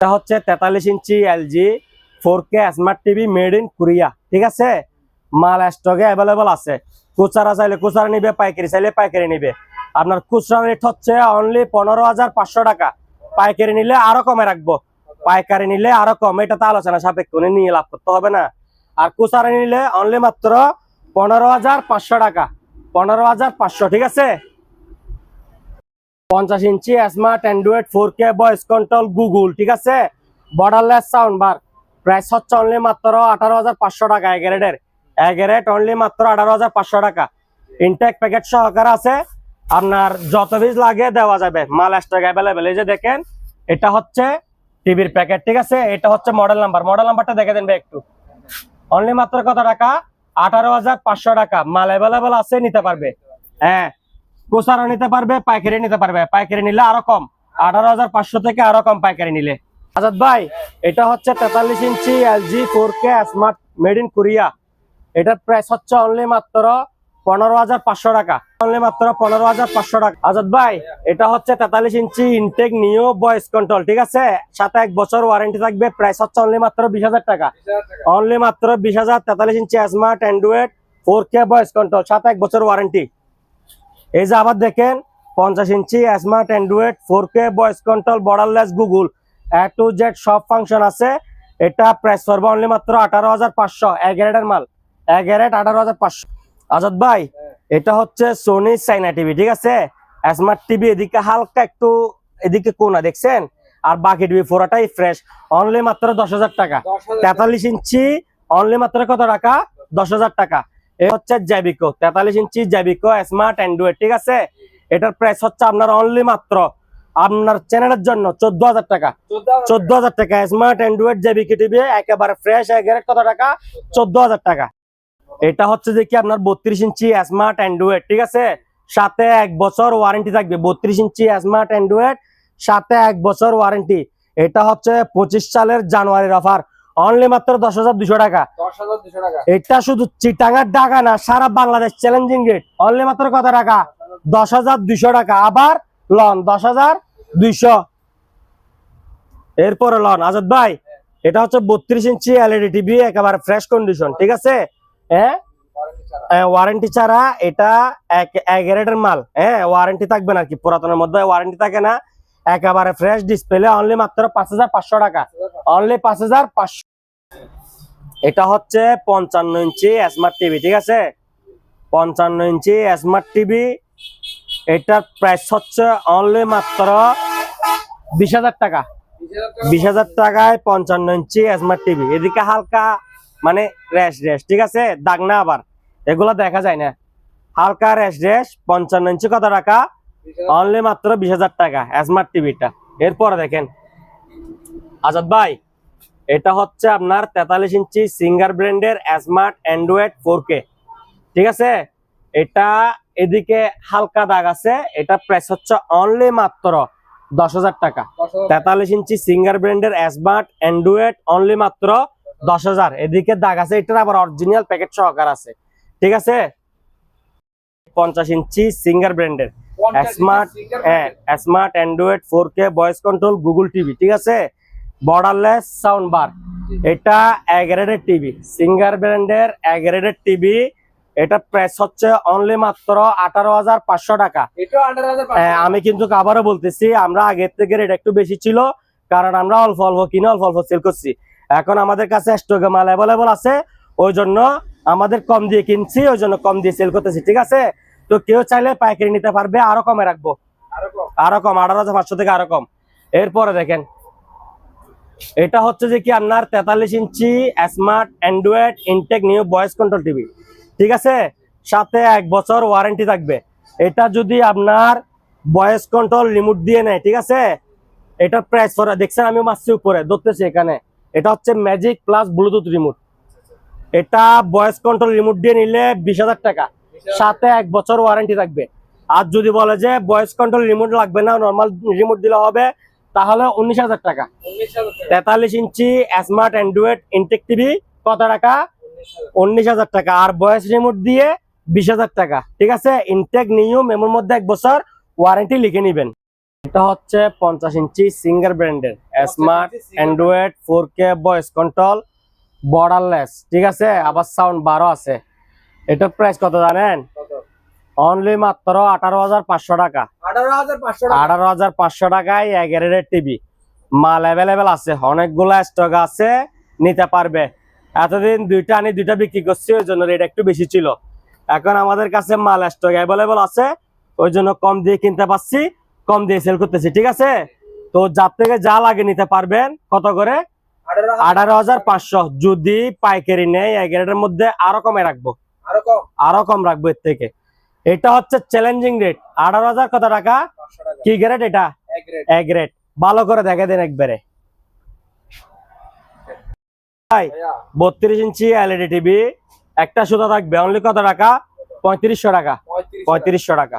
এটা হচ্ছে তেতাল্লিশ ইঞ্চি LG, four K smart TV made in Korea ঠিক আছে? মাল স্টকে অ্যাভেলেবল আছে। খুচরা চাইলে খুচরা নিবে, পাইকারি চাইলে পাইকারি নিবে। আপনার খুচরা রেট হচ্ছে অনলি পনেরো হাজার পাঁচশো টাকা। পাইকারি নিলে আরও কমে রাখব। পাইকারি নিলে আরও কম, এটা তো আলোচনা সাপেক্ষ নিয়ে লাভ করতে হবে না। আর খুচরা নিলে অনলি মাত্র পনেরো হাজার পাঁচশো টাকা। পনেরো হাজার পাঁচশো, ঠিক আছে? পঞ্চাশ ইঞ্চি smart Android four K voice control Google ঠিক আছে? বর্ডারলেস সাউন্ড বার প্রাইস হচ্ছে অনলি মাত্র আঠারো হাজার পাঁচশো টাকা এগারেটের এগারেট অনলি মাত্র আঠারো হাজার পাঁচশো টাকা। ইনটেক প্যাকেট সহকারে আছে। আপনার যত পিস লাগে দেওয়া যাবে। মাল স্টক অ্যাভেলেবেল এই যে দেখেন, এটা হচ্ছে টিভির প্যাকেট ঠিক আছে? এটা হচ্ছে মডেল নাম্বার মডেল নাম্বারটা দেখে দেন ভাই একটু। অনলি মাত্র কত টাকা? আঠারো হাজার পাঁচশো টাকা। মাল অ্যাভেলেবেল আছে, নিতে পারবে। হ্যাঁ কোসারও নিতে পারবে, পাইকারি নিতে পারবে। পাইকারি নিলে আরও কম। আঠারো হাজার পাঁচশো থেকে আরও কম পাইকারি নিলে। আজাদ ভাই, এটা হচ্ছে তেতাল্লিশ ইঞ্চি LG four K smart made in Korea. এটার প্রাইস হচ্ছে অনলি মাত্র পনেরো হাজার পাঁচশো টাকা। অনলি মাত্র পনেরো হাজার পাঁচশো টাকা। আজাদ ভাই, এটা হচ্ছে তেতাল্লিশ ইঞ্চি ইনটেক নিউ ভয়েস কন্ট্রোল, ঠিক আছে? সাথে এক বছর ওয়ারেন্টি থাকবে প্রাইস হচ্ছে অনলি মাত্র বিশ হাজার টাকা। অনলি মাত্র বিশ হাজার তেতাল্লিশ ইঞ্চি smart Android four K voice control, সাথে এক বছর ওয়ারেন্টি। এই যে আবার দেখেন পঞ্চাশ ইঞ্চি smart Android four K voice control borderless Google A to Z সব ফাংশন আছে। এটা প্রাইস করবে অনলি মাত্র আঠারো হাজার পাঁচশো। এগারেটের মাল। এগারেট আঠারো হাজার পাঁচশো। আজাদ ভাই এটা হচ্ছে সোনি চাইনা টিভি ঠিক আছে? স্মার্ট টিভি এদিকে হালকা একটু এদিকে কোনা দেখছেন? আর বাকি টিভি পুরোটাই ফ্রেশ অনলি মাত্র দশ হাজার টাকা। তেতাল্লিশ ইঞ্চি অনলি মাত্র কত টাকা? দশ হাজার টাকা। এ হচ্ছে জ্যাবিকো তেতাল্লিশ ইঞ্চি জ্যাবিকো স্মার্ট অ্যান্ড্রয়েড ঠিক আছে? এটার প্রাইস হচ্ছে আপনার অনলি মাত্র আপনার চ্যানেলের জন্য চোদ্দ হাজার টাকা। চোদ্দ হাজার টাকা। স্মার্ট অ্যান্ড্রয়েড জ্যাবিকো টিভি একেবারে ফ্রেশ এগারেট কত টাকা? চোদ্দ হাজার টাকা। এটা হচ্ছে যে কি আপনার বত্রিশ ইঞ্চি স্মার্ট অ্যান্ড্রয়েড ঠিক আছে? সাথে এক বছর ওয়ারেন্টি থাকবে বত্রিশ ইঞ্চি স্মার্ট অ্যান্ড্রয়েড সাথে এক বছর ওয়ারেন্টি এটা হচ্ছে পঁচিশ সালের জানুয়ারির অফার অনলি মাত্র দশ হাজার দুশো টাকা। এটা শুধু চিটাঙ্গার টাকা না সারা বাংলাদেশ চ্যালেঞ্জিং রেট অনলি মাত্র কত টাকা? দশ হাজার দুইশো টাকা। আবার লন দশ হাজার দুইশো এরপরে লন আজাদ ভাই এটা হচ্ছে বত্রিশ ইঞ্চি এলইডি টিভি একেবারে ফ্রেশ কন্ডিশন ঠিক আছে? হ্যাঁ ওয়ারেন্টি ছাড়া। এটা এক এগারেটের মাল। হ্যাঁ ওয়ারেন্টি থাকবে না কি পুরাতনের মধ্যে ওয়ারেন্টি থাকে না। একেবারে ফ্রেশ ডিসপ্লে অনলি মাত্র পাঁচ হাজার পাঁচশো টাকা। অনলি পাঁচ হাজার পাঁচশো। এটা হচ্ছে পঞ্চান্ন ইঞ্চি স্মার্ট টিভি ঠিক আছে? পঞ্চান্ন ইঞ্চি স্মার্ট টিভি এটার প্রাইস হচ্ছে অনলি মাত্র বিশ হাজার টাকা। বিশ হাজার টাকায় পঞ্চান্ন ইঞ্চি স্মার্ট টিভি এদিকে হালকা মানে র্যাশ র্যাশ ঠিক আছে? দাগ না আবার। এগুলো দেখা যায় না। হালকা র্যাশ র্যাশ পঞ্চান্ন ইঞ্চি কত টাকা? অনলি মাত্র বিশ হাজার টাকা স্মার্ট টিভিটা এরপরে দেখেন। আজাদ ভাই এটা হচ্ছে আপনার তেতাল্লিশ ইঞ্চি সিঙ্গার ব্র্যান্ডের স্মার্ট অ্যান্ড্রয়েড ফোর ঠিক আছে? এটা এদিকে হালকা দাগ আছে এটা প্রাইস হচ্ছে অনলি মাত্র দশ হাজার টাকা। তেতাল্লিশ ইঞ্চি সিঙ্গার ব্র্যান্ডের স্মার্ট অ্যান্ড্রয়েড অনলি মাত্র দশ হাজার। এদিকে দাগ আছে এটার আবার অরিজিনাল প্যাকেট সহকার আছে। ঠিক আছে? পঞ্চাশ ইঞ্চি সিঙ্গার ব্র্যান্ডের। স্মার্ট হ্যাঁ smart Android four K voice control Google TV ঠিক আছে? বর্ডারলেস সাউন্ড বার এটা এগারেটের টিভি সিঙ্গার ব্র্যান্ডের এগারেটের টিভি এটা প্রাইস হচ্ছে অনলি মাত্র আঠারো হাজার পাঁচশো টাকা। হ্যাঁ, আমি কিন্তু আবারও বলতেছি আমরা আগের থেকে রেট একটু বেশি ছিল কারণ আমরা অল্প অল্প কিনে অল্প অল্প সেল করছি। এখন আমাদের কাছে স্টকে মাল অ্যাভেলেবল আছে ওই জন্য আমাদের কম দিয়ে কিনছি ওই জন্য কম দিয়ে সেল করতেছি ঠিক আছে? তো কেউ চাইলে পাইকারি নিতে পারবে আরও কমে রাখব। আরও কম আঠারো হাজার পাঁচশো থেকে আরও কম। এরপরে দেখেন এটা হচ্ছে যে কি আপনার তেতাল্লিশ inch smart Android Intech new voice control TV ঠিক আছে? সাথে এক বছর ওয়ারেন্টি থাকবে। এটা যদি আপনার ভয়েস কন্ট্রোল রিমোট দিয়ে নেয়, ঠিক আছে? এটা প্রাইস পরে দেখছেন আমি মাসছি উপরে, ধরতেছি এখানে। এটা হচ্ছে ম্যাজিক প্লাস ব্লুটুথ রিমোট এটা ভয়েস কন্ট্রোল রিমোট দিয়ে নিলে বিশ হাজার টাকা। সাথে এক বছর ওয়ারেন্টি থাকবে। আর যদি বলে যে ভয়েস কন্ট্রোল রিমোট লাগবে না নর্মাল রিমোট দিলে হবে তাহলে উনিশ হাজার টাকা। তেতাল্লিশ inch smart Android Intex TV কত টাকা? উনিশ হাজার। টাকা। আর বয়স রিমোট দিয়ে বিশ হাজার টাকা। ঠিক আছে? ইনটেক নিউ মেমোর মধ্যে এক বছর ওয়ারেন্টি লিখে নিবেন। এটা হচ্ছে পঞ্চাশ ইঞ্চি সিঙ্গার ব্র্যান্ডের smart Android four K voice control borderless ঠিক আছে? আবার সাউন্ড বারো আছে। এটার প্রাইস কত জানেন? অনলি মাত্র আঠারো হাজার পাঁচশো টাকা। আঠারো হাজার পাঁচশো টাকায় এগারোর টিভি মাল অ্যাভেলেবেল আছে অনেকগুলো স্টক আছে নিতে পারবে। এতদিন দুইটা আনি দুইটা বিক্রি করছি ওই জন্য রেট একটু বেশি ছিল। এখন আমাদের কাছে মাল স্টক অ্যাভেলেবেল আছে ওই জন্য কম দিয়ে কিনতে পারছি কম দিয়ে সেল করতেছি ঠিক আছে? তো যার থেকে যা লাগে নিতে পারবেন কত করে? আঠারো আঠারো হাজার পাঁচশো। যদি পাইকারি নেই এগারোটার মধ্যে আরও কমে রাখব। আরও কম রাখব এর থেকে। এটা হচ্ছে চ্যালেঞ্জিং রেট আঠারো হাজার কত টাকা? কি গ্রেড এটা? এক রেট ভালো করে দেখে দেন একবারে। বত্রিশ ইঞ্চি এলইডি টিভি একটা সুতা থাকবে। অনলি কত টাকা। পঁয়ত্রিশশো টাকা। পঁয়ত্রিশশো টাকা।